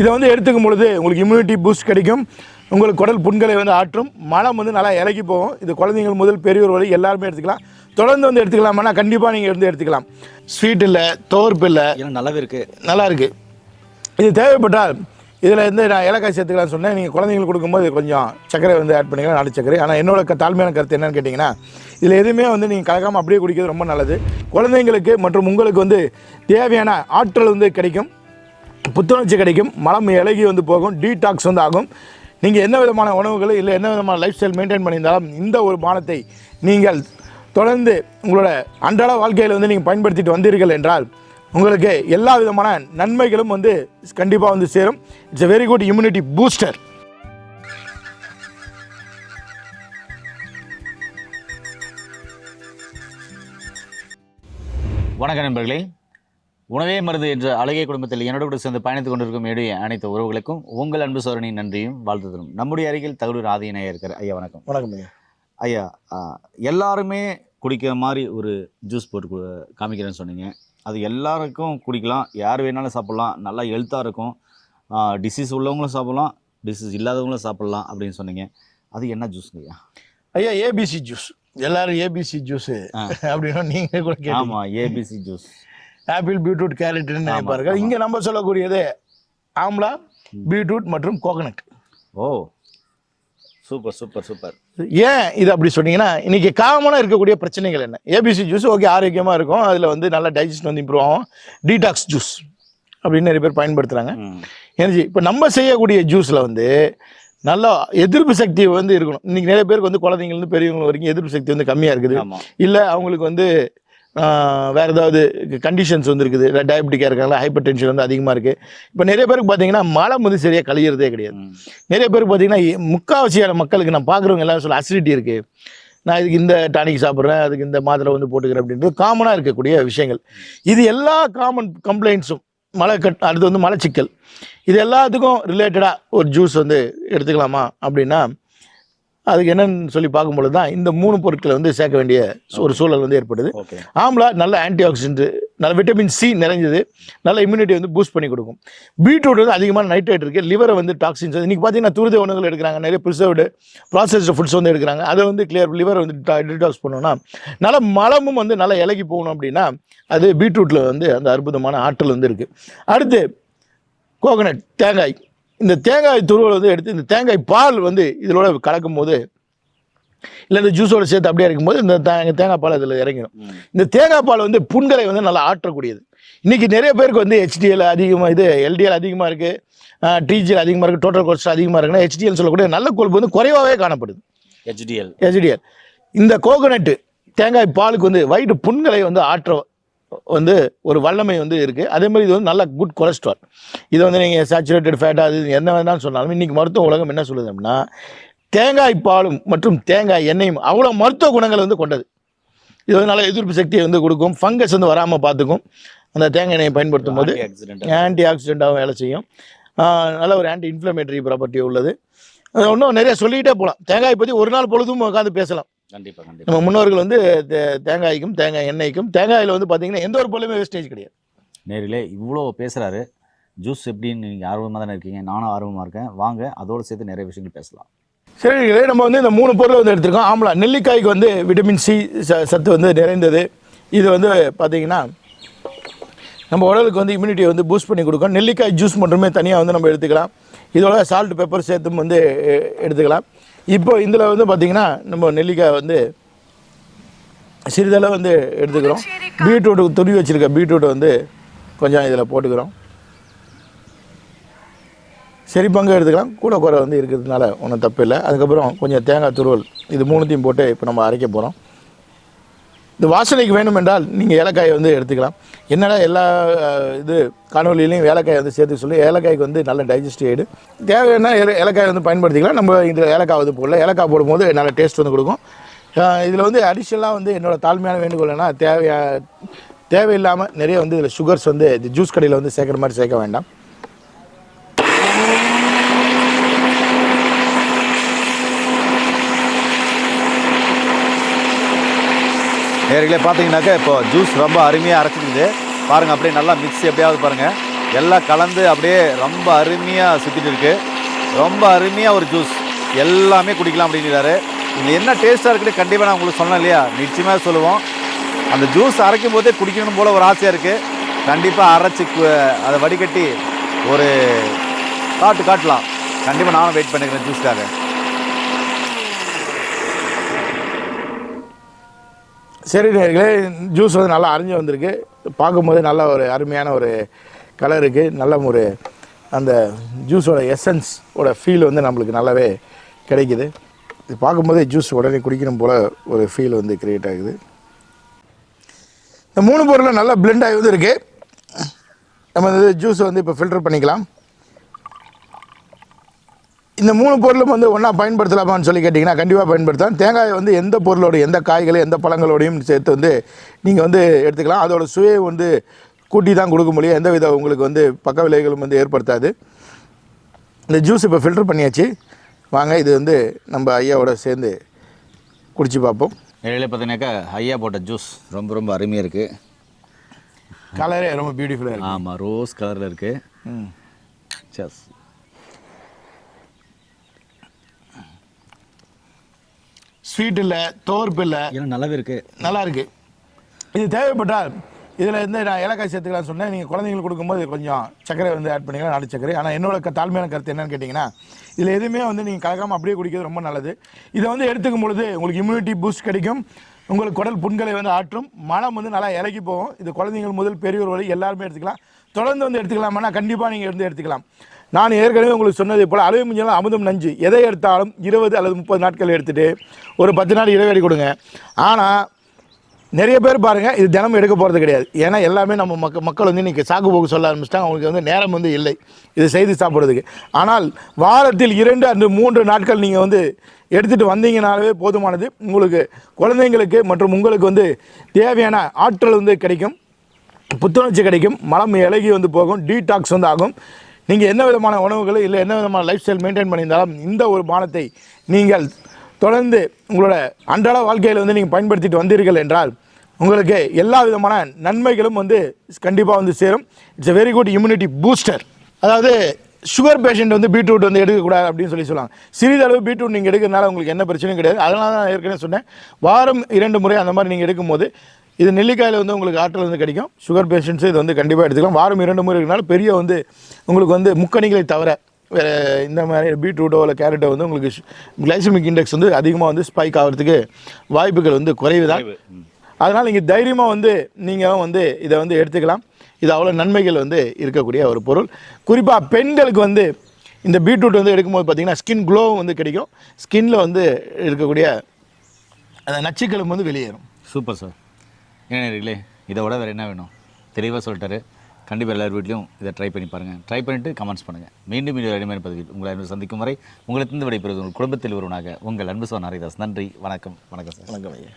இதை வந்து எடுத்துக்கும் பொழுது உங்களுக்கு இம்யூனிட்டி பூஸ்ட் கிடைக்கும். உங்களுக்கு குடல் புண்களை வந்து ஆற்றும். மலம் வந்து நல்லா இலகி போகும். இது குழந்தைங்கள் முதல் பெரியவர் வரை எல்லாருமே எடுத்துக்கலாம். தொடர்ந்து வந்து எடுத்துக்கலாமானா கண்டிப்பாக நீங்கள் இருந்து எடுத்துக்கலாம். ஸ்வீட் இல்லை தோர்ப்பு இல்லை. நல்லாவே இருக்கு. நல்லா இருக்கு. இது தேவைப்பட்டால் இதில் வந்து நான் ஏலக்காய் சேர்த்துக்கலாம்னு சொன்னேன். நீங்கள் குழந்தைங்களுக்கு கொடுக்கும்போது கொஞ்சம் சர்க்கரை வந்து ஆட் பண்ணிக்கலாம் நாட்டு சர்க்கரை. ஆனால் என்னோட தாழ்மையான கருத்து என்னன்னு கேட்டிங்கன்னா இதில் எதுவுமே வந்து நீங்கள் கலக்காமல் அப்படியே குடிக்கிறது ரொம்ப நல்லது. குழந்தைங்களுக்கு மற்றும் உங்களுக்கு வந்து தேவையான ஆற்றல் வந்து கிடைக்கும். புத்துணர்ச்சி கிடைக்கும். மலம் இலகி வந்து போகும். டீடாக்ஸ் வந்து ஆகும். நீங்கள் என்ன விதமான உணவுகள் இல்லை என்ன விதமான லைஃப் ஸ்டைல் மெயின்டைன் பண்ணியிருந்தாலும் இந்த ஒரு பானத்தை நீங்கள் தொடர்ந்து உங்களோட அன்றாட வாழ்க்கையில் வந்து நீங்கள் பயன்படுத்திட்டு வந்தீர்கள் என்றால் உங்களுக்கு எல்லா விதமான நன்மைகளும் வந்து கண்டிப்பாக வந்து சேரும். It's a very good immunity booster வணக்கம் நண்பர்களே. உணவே மருந்து என்ற அழகிய குடும்பத்தில் என்னோட கூட சேர்ந்து பயணித்துக் கொண்டிருக்கும் என்னுடைய அனைத்து உறவுகளுக்கும் உங்கள் அன்பு சோழனின் நன்றியும் வாழ்த்துதலும். நம்முடைய அருகில் தகவல் ஆதியனாக இருக்கிற ஐயா வணக்கம். வணக்கம் ஐயா. எல்லாருமே குடிக்கிற மாதிரி ஒரு ஜூஸ் போட்டு காமிக்கிறேன்னு சொன்னீங்க. அது எல்லாருக்கும் குடிக்கலாம். யார் வேணாலும் சாப்பிட்லாம். நல்லா ஹெல்த்தாக இருக்கும். டிசீஸ் உள்ளவங்களும் சாப்பிட்லாம். டிசீஸ் இல்லாதவங்களும் சாப்பிட்லாம் அப்படின்னு சொன்னீங்க. அது என்ன ஜூஸ்ங்க ஐயா? ஐயா ஏபிசி ஜூஸ் எல்லாரும் ஏபிசி ஜூஸ். அப்படின்னா நீங்கள் கூட ஆமாம் ஏபிசி ஜூஸ் ஆப்பிள் பீட்ரூட் கேரட்னு நினைப்பார்கள். இங்கே நம்ம சொல்லக்கூடியது ஆம்லா பீட்ரூட் மற்றும் coconut. Oh super super super. ஏன் இது அப்படி சொன்னீங்கன்னா இன்னைக்கு காமனாக இருக்கக்கூடிய பிரச்சனைகள் என்ன? ஏபிசி ஜூஸ் ஓகே ஆரோக்கியமாக இருக்கும். அதில் வந்து நல்லா டைஜஷன் வந்து இம்ப்ரூவ் ஆகும். டீடாக்ஸ் ஜூஸ் அப்படின்னு நிறைய பேர் பயன்படுத்துகிறாங்க எனர்ஜி இப்போ நம்ம செய்யக்கூடிய ஜூஸில் வந்து நல்லா எதிர்ப்பு சக்தி வந்து இருக்கணும். இன்னைக்கு நிறைய பேருக்கு வந்து குழந்தைங்கள்ந்து பெரியவங்க வரைக்கும் எதிர்ப்பு சக்தி வந்து கம்மியாக இருக்குது. இல்லை அவங்களுக்கு வந்து வேற ஏதாவது கண்டிஷன்ஸ் வந்து இருக்குது. இல்லை டயபெட்டிக்காக இருக்காங்களா? ஹைப்பர் டென்ஷன் வந்து அதிகமாக இருக்குது இப்போ நிறைய பேருக்கு பார்த்தீங்கன்னா மலம் வந்து சரியாக கழியிறதே கிடையாது. நிறைய பேருக்கு பார்த்தீங்கன்னா முக்காவாசியான மக்களுக்கு நான் பார்க்குறவங்க எல்லாரும் சொல்ல அசிடிட்டி இருக்குது நான் இதுக்கு இந்த டானிக் சாப்பிட்றேன் அதுக்கு இந்த மாத்திரை வந்து போட்டுக்கிறேன் அப்படின்றது காமனாக இருக்கக்கூடிய விஷயங்கள். இது எல்லா காமன் கம்ப்ளைண்ட்ஸும் மலை கட் அடுத்து வந்து மலச்சிக்கல். இது எல்லாத்துக்கும் ரிலேட்டடாக ஒரு ஜூஸ் வந்து எடுத்துக்கலாமா அப்படின்னா அதுக்கு என்னன்னு சொல்லி பார்க்கும்பொழுது தான் இந்த மூணு பொருட்களை வந்து சேர்க்க வேண்டிய ஒரு சூழல் வந்து ஏற்படுது. ஆம்லா நல்ல ஆன்டி ஆக்சிடென்ட் நல்ல விட்டமின் சி நிறைஞ்சது நல்ல இம்யூனிட்டி வந்து பூஸ்ட் பண்ணி கொடுக்கும். பீட்ரூட் வந்து அதிகமான நைட்ரேட் இருக்குது லிவரை வந்து டாக்ஸின்ஸ் இன்றைக்கி பார்த்தீங்கன்னா துரித உணவுகள் எடுக்கிறாங்க நிறைய ப்ரிசர்வ்டு ப்ராசஸ்டு ஃபுட்ஸ் வந்து எடுக்கிறாங்க. அதை வந்து கிளியர் லிவர் வந்து டிடாக்ஸ் பண்ணணும்னா நல்ல மலமும் வந்து நல்லா இலகி போகணும் அப்படின்னா அது பீட்ரூட்டில் வந்து அந்த அற்புதமான ஆற்றல் வந்து இருக்குது அடுத்து கோகனட் தேங்காய். இந்த தேங்காய் துருவல் வந்து எடுத்து இந்த தேங்காய் பால் வந்து இதோட கலக்கும் போது இல்லை இந்த ஜூஸோட சேர்த்து அப்படியே இருக்கும்போது இந்த தேங்காய் பால் அதில் இறங்கிடும் இந்த தேங்காய் பால் வந்து புண்களை வந்து நல்லா ஆற்றக்கூடியது. இன்னைக்கு நிறைய பேருக்கு வந்து ஹெச்டிஎல் அதிகமாக இது எல்டிஎல் அதிகமாக இருக்குது டிஜிஎல் அதிகமாக இருக்குது டோட்டல் கொலஸ்ட்ரால் அதிகமாக இருக்குன்னா ஹெச்டிஎல் சொல்லக்கூடிய நல்ல கொழுப்பு வந்து குறைவாகவே காணப்படுது. ஹெச்டிஎல் ஹெச்டிஎல் இந்த கோகோனட்டு தேங்காய் பாலுக்கு வந்து வயிற்று புண்களை வந்து ஆற்ற வந்து ஒரு வல்லமை வந்து இருக்குது அதே மாதிரி இது வந்து நல்ல குட் கொலஸ்ட்ரால் இது வந்து நீங்கள் சேச்சுரேட்டட் ஃபேட் அது என்ன வேணாலும் சொன்னாலும் இன்றைக்கி மருத்துவ உலகம் என்ன சொல்லுது அப்படின்னா தேங்காய் பாலும் மற்றும் தேங்காய் எண்ணெயும் அவ்வளோ மருத்துவ குணங்கள் வந்து கொண்டது. இது வந்து நல்ல எதிர்ப்பு சக்தியை வந்து கொடுக்கும். ஃபங்கஸ் வந்து வராமல் பார்த்துக்கும். அந்த தேங்காய் எண்ணெயை பயன்படுத்தும் போது ஆன்டி ஆக்சிடென்ட்டாகவும் வேலை செய்யும். நல்ல ஒரு ஆன்டி இன்ஃப்ளமேட்டரி ப்ராப்பர்ட்டி உள்ளது இன்னும் நிறைய சொல்லிக்கிட்டே போகலாம் தேங்காய் பற்றி ஒரு நாள் பொழுதும் உட்காந்து பேசலாம். கண்டிப்பா கண்டிப்பா. நம்ம முன்னோர்கள் வந்து தேங்காய்க்கும் தேங்காய் எண்ணெய்க்கும் தேங்காயில் வந்து பார்த்தீங்கன்னா எந்த ஒரு பொருளுமே வேஸ்டேஜ் கிடையாது. நேரிலே இவ்வளோ பேசுறாரு. ஜூஸ் எப்படின்னு நீங்கள் ஆர்வமாக தானே இருக்கீங்க? நானும் ஆர்வமாக இருக்கேன். வாங்க அதோடு சேர்த்து நிறைய விஷயங்கள் பேசலாம். சரி நம்ம வந்து இந்த மூணு பொருளை வந்து எடுத்திருக்கோம். ஆம்லா நெல்லிக்காய்க்கு வந்து விட்டமின் சி ச- சத்து வந்து நிறைந்தது. இது வந்து பார்த்தீங்கன்னா நம்ம உடலுக்கு வந்து இம்யூனிட்டியை வந்து பூஸ்ட் பண்ணி கொடுக்கும். நெல்லிக்காய் ஜூஸ் மட்டுமே தனியாக வந்து நம்ம எடுத்துக்கலாம். இதோட சால்ட் பெப்பர் சேர்த்தும் வந்து எடுத்துக்கலாம். இப்போ இதில் வந்து பார்த்திங்கன்னா நம்ம நெல்லிக்காய் வந்து சிறிதளவு வந்து எடுத்துக்கிறோம். பீட்ரூட்டு துருவி வச்சுருக்க பீட்ரூட்டை வந்து கொஞ்சம் இதில் போட்டுக்கிறோம். சரி பங்கு எடுத்துக்கலாம். கூட குறை வந்து இருக்கிறதுனால ஒன்றும் தப்பு இல்லை. அதுக்கப்புறம் கொஞ்சம் தேங்காய் துருவல் இது மூணுத்தையும் போட்டு இப்போ நம்ம அரைக்க போகிறோம். இந்த வாசனைக்கு வேணும் என்றால் நீங்கள் ஏலக்காயை வந்து எடுத்துக்கலாம். என்னடா எல்லா இது காணொலியிலையும் ஏலக்காய் வந்து சேர்த்து சொல்லி ஏலக்காய்க்கு வந்து நல்ல டைஜஸ்ட் ஆகிடு தேவையான ஏல- ஏலக்காய் வந்து பயன்படுத்திக்கலாம். நம்ம இதில் ஏலக்காய் வந்து போடல. ஏலக்காய் போடும்போது நல்ல டேஸ்ட் வந்து கொடுக்கும். இதில் வந்து அடிஷ்னலாக வந்து என்னோட தாழ்மையான வேண்டுகோள்னா தேவையா தேவையில்லாமல் நிறைய வந்து இதில் சுகர்ஸ் வந்து இது ஜூஸ் கடையில் வந்து சேர்க்குற மாதிரி சேர்க்க வேண்டாம். நேர்களே பார்த்தீங்கன்னாக்கா இப்போ ஜூஸ் ரொம்ப அருமையாக அரைச்சிருக்குது. பாருங்கள் அப்படியே நல்லா மிக்ஸ் எப்படியாவது பாருங்கள் எல்லாம் கலந்து அப்படியே ரொம்ப அருமையாக சுற்றிட்டு இருக்குது ரொம்ப அருமையாக ஒரு ஜூஸ் எல்லாமே குடிக்கலாம் அப்படிங்கிறாரு இது என்ன டேஸ்ட்டாக இருக்குன்னு கண்டிப்பாக நான் உங்களுக்கு சொன்னேன் இல்லையா? நிச்சயமாக சொல்லுவோம். அந்த ஜூஸ் அரைக்கும் போதே குடிக்கணும் போல் ஒரு ஆசையாக இருக்குது கண்டிப்பாக அரைச்சி அதை வடிகட்டி ஒரு காட்டு காட்டலாம். கண்டிப்பாக நானும் வெயிட் பண்ணிக்கிறேன் ஜூஸ்க்காக சரி நேர்களே ஜூஸ் வந்து நல்லா அரைஞ்சு வந்திருக்கு. பார்க்கும்போது நல்ல ஒரு அருமையான ஒரு கலர் இருக்குது நல்ல ஒரு அந்த ஜூஸோட எசன்ஸோட ஃபீல் வந்து நம்மளுக்கு நல்லாவே கிடைக்குது. இது பார்க்கும்போதே ஜூஸ் உடனே குடிக்கணும் போல் ஒரு ஃபீல் வந்து க்ரியேட் ஆகுது. இந்த மூணு பொருளும் நல்லா பிளெண்ட் ஆகி வந்து இருக்குது நம்ம இந்த ஜூஸை வந்து இப்போ ஃபில்டர் பண்ணிக்கலாம். இந்த மூணு பொருளும் வந்து ஒன்றா பயன்படுத்தலாமான்னு சொல்லி கேட்டிங்கன்னா கண்டிப்பாக பயன்படுத்தலாம். தேங்காயை வந்து எந்த பொருளோட எந்த காய்களை எந்த பழங்களோடையும் சேர்த்து வந்து நீங்கள் வந்து எடுத்துக்கலாம். அதோட சுவையை வந்து கூட்டி தான் கொடுக்க முடியும் எந்த வித உங்களுக்கு வந்து பக்க விளைவுகளும் வந்து ஏற்படுத்தாது. இந்த ஜூஸ் இப்போ ஃபில்டர் பண்ணியாச்சு. வாங்க இது வந்து நம்ம ஐயாவோட சேர்ந்து குடிச்சு பார்ப்போம். இடையில பார்த்தீங்கன்னாக்கா ஐயா போட்ட ஜூஸ் ரொம்ப ரொம்ப அருமையாக இருக்குது கலரே ரொம்ப பியூட்டிஃபுல்லாக இருக்கு. ஆமாம் ரோஸ் கலரில் இருக்குது ம். சஸ் ஸ்வீட் இல்லை தோர்ப்பு இல்லை ஏன்னா நல்லாவே இருக்குது நல்லா இருக்கு இது தேவைப்பட்டால் இதில் வந்து நான் ஏலக்காய் சேர்த்துக்கலாம் சொன்னேன். நீங்கள் குழந்தைங்களுக்கு கொடுக்கும்போது கொஞ்சம் சர்க்கரை வந்து ஆட் பண்ணிக்கலாம் நாட்டு சர்க்கரை. ஆனால் என்னோட தாழ்மையான கருத்து என்னன்னு கேட்டிங்கன்னா இதில் எதுவுமே வந்து நீங்கள் கலக்காமல் அப்படியே குடிக்கிறது ரொம்ப நல்லது. இதை வந்து எடுத்துக்கும் பொழுது உங்களுக்கு இம்யூனிட்டி பூஸ்ட் கிடைக்கும். உங்களுக்கு குடல் புண்களை வந்து ஆற்றும். மனம் வந்து நல்லா இலகி போகும். இது குழந்தைங்கள் முதல் பெரியவர் வரை எல்லாருமே எடுத்துக்கலாம். தொடர்ந்து வந்து எடுத்துக்கலாமானா கண்டிப்பாக நீங்கள் இருந்து எடுத்துக்கலாம். நான் ஏற்கனவே உங்களுக்கு சொன்னதை போல் அளவு மிஞ்சாலும் அமுதம் நஞ்சு. எதை எடுத்தாலும் இருபது அல்லது முப்பது நாட்கள் எடுத்துகிட்டு ஒரு பத்து நாள் இடைவெளி கொடுங்க. ஆனால் நிறைய பேர் பாருங்கள் இது தினமும் எடுக்க போகிறது கிடையாது. ஏன்னா எல்லாமே நம்ம மக்க மக்கள் வந்து இன்றைக்கி சாக்கு போக்கு சொல்ல ஆரம்பிச்சிட்டாங்க. அவங்களுக்கு வந்து நேரம் வந்து இல்லை. இது செய்து சாப்பிட்றதுக்கு. ஆனால் வாரத்தில் இரண்டு அன்று மூன்று நாட்கள் நீங்கள் வந்து எடுத்துகிட்டு வந்தீங்கனாலே போதுமானது. உங்களுக்கு குழந்தைங்களுக்கு மற்றும் உங்களுக்கு வந்து தேவையான ஆற்றல் வந்து கிடைக்கும். புத்துணர்ச்சி கிடைக்கும். மலம் இலகி வந்து போகும். டீடாக்ஸ் வந்து ஆகும். நீங்கள் என்ன விதமான உணவுகள் இல்லை என்ன விதமான லைஃப் ஸ்டைல் மெயின்டைன் பண்ணியிருந்தாலும் இந்த ஒரு பானத்தை நீங்கள் தொடர்ந்து உங்களோட அன்றாட வாழ்க்கையில் வந்து நீங்கள் பயன்படுத்திட்டு வந்தீர்கள் என்றால் உங்களுக்கு எல்லா விதமான நன்மைகளும் வந்து கண்டிப்பாக வந்து சேரும். It's a very good immunity booster அதாவது சுகர் பேஷண்ட் வந்து பீட்ரூட் வந்து எடுக்கக்கூடாது அப்படின்னு சொல்லி சொல்லுவாங்க. சிறிதளவு பீட்ரூட் நீங்கள் எடுக்கிறதுனால உங்களுக்கு என்ன பிரச்சனையும் கிடையாது. அதனால தான் நான் ஏற்கனவே சொன்னேன். வாரம் இரண்டு முறை அந்த மாதிரி நீங்கள் எடுக்கும்போது இது நெல்லிக்காயில் வந்து உங்களுக்கு ஆற்றல் வந்து கிடைக்கும். சுகர் பேஷண்ட்ஸு இது வந்து கண்டிப்பாக எடுத்துக்கலாம். வாரம் இரண்டு முறை இருக்கனால பெரிய வந்து உங்களுக்கு வந்து முக்கணிகளை தவிர வேறு இந்த மாதிரி பீட்ரூட்டோ இல்லை கேரட்டோ வந்து உங்களுக்கு கிளைசமிக் இண்டெக்ஸ் வந்து அதிகமாக வந்து ஸ்பைக் ஆகிறதுக்கு வாய்ப்புகள் வந்து குறைவு. தான் அதனால் நீங்கள் தைரியமாக வந்து நீங்கள் வந்து இதை வந்து எடுத்துக்கலாம். இது அவ்வளோ நன்மைகள் வந்து இருக்கக்கூடிய ஒரு பொருள். குறிப்பாக பெண்களுக்கு வந்து இந்த பீட்ரூட் வந்து எடுக்கும்போது பார்த்தீங்கன்னா ஸ்கின் க்ளோ வந்து கிடைக்கும். ஸ்கின்ல வந்து இருக்கக்கூடிய அந்த நச்சுக்களும் வந்து வெளியேறும். Super sir. என்ன நேர்களே இதை விட வேறு என்ன வேணும்? தெளிவாக சொல்லிட்டாரு. கண்டிப்பாக எல்லார் வீட்லையும் இதை ட்ரை பண்ணி பாருங்கள் ட்ரை பண்ணிவிட்டு கமெண்ட்ஸ் பண்ணுங்கள் மீண்டும் மீண்டும் அடிமையான பதிவில் உங்களை அன்பு சந்திக்கும் வரை உங்களிடத்திலிருந்து விடைபெறுவது உங்கள் குடும்பத்தில் ஒருவனாக உங்கள் அன்பு சோன் ஹரிதாஸ். நன்றி வணக்கம் வணக்கம் சார். வணக்கம் ஐயா.